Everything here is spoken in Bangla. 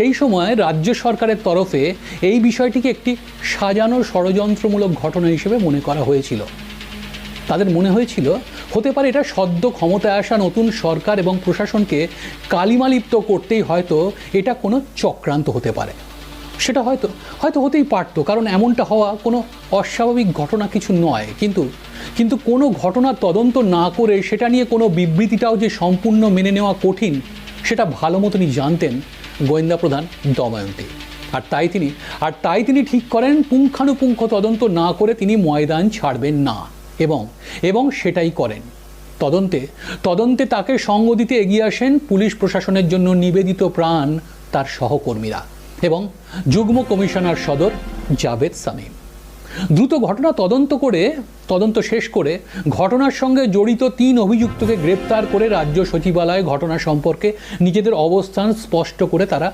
সেই সময় রাজ্য সরকারের তরফে এই বিষয়টিকে একটি সাজানো ষড়যন্ত্রমূলক ঘটনা হিসেবে মনে করা হয়েছিল। তাদের মনে হয়েছিল, হতে পারে এটা সদ্য ক্ষমতায় আসা নতুন সরকার এবং প্রশাসনকে কালিমালিপ্ত করতেই হয়তো এটা কোনো চক্রান্ত হতে পারে। সেটা হয়তো হয়তো হতেই পারতো, কারণ এমনটা হওয়া কোনো অস্বাভাবিক ঘটনা কিছু নয়। কিন্তু কিন্তু কোনো ঘটনার তদন্ত না করে সেটা নিয়ে কোনো বিবৃতিটাও যে সম্পূর্ণ মেনে নেওয়া কঠিন, সেটা ভালো মতনই জানতেন গোয়েন্দা প্রধান দময়ন্তী। আর তাই তিনি, আর তাই তিনি ঠিক করেন, পুঙ্খানুপুঙ্খ তদন্ত না করে তিনি ময়দান ছাড়বেন না। এবং এবং সেটাই করেন। তদন্তে তদন্তে তাকে সঙ্গ দিতে এগিয়ে আসেন পুলিশ প্রশাসনের জন্য নিবেদিত প্রাণ তার সহকর্মীরা। এবং যুগ্ম কমিশনার সদর জাভেদ সামিম। দ্রুত ঘটনা তদন্ত করে, তদন্ত শেষ করে, ঘটনার সঙ্গে জড়িত তিন অভিযুক্তকে গ্রেপ্তার করে রাজ্য সচিবালয়ে ঘটনা সম্পর্কে নিজেদের অবস্থান স্পষ্ট করে তারা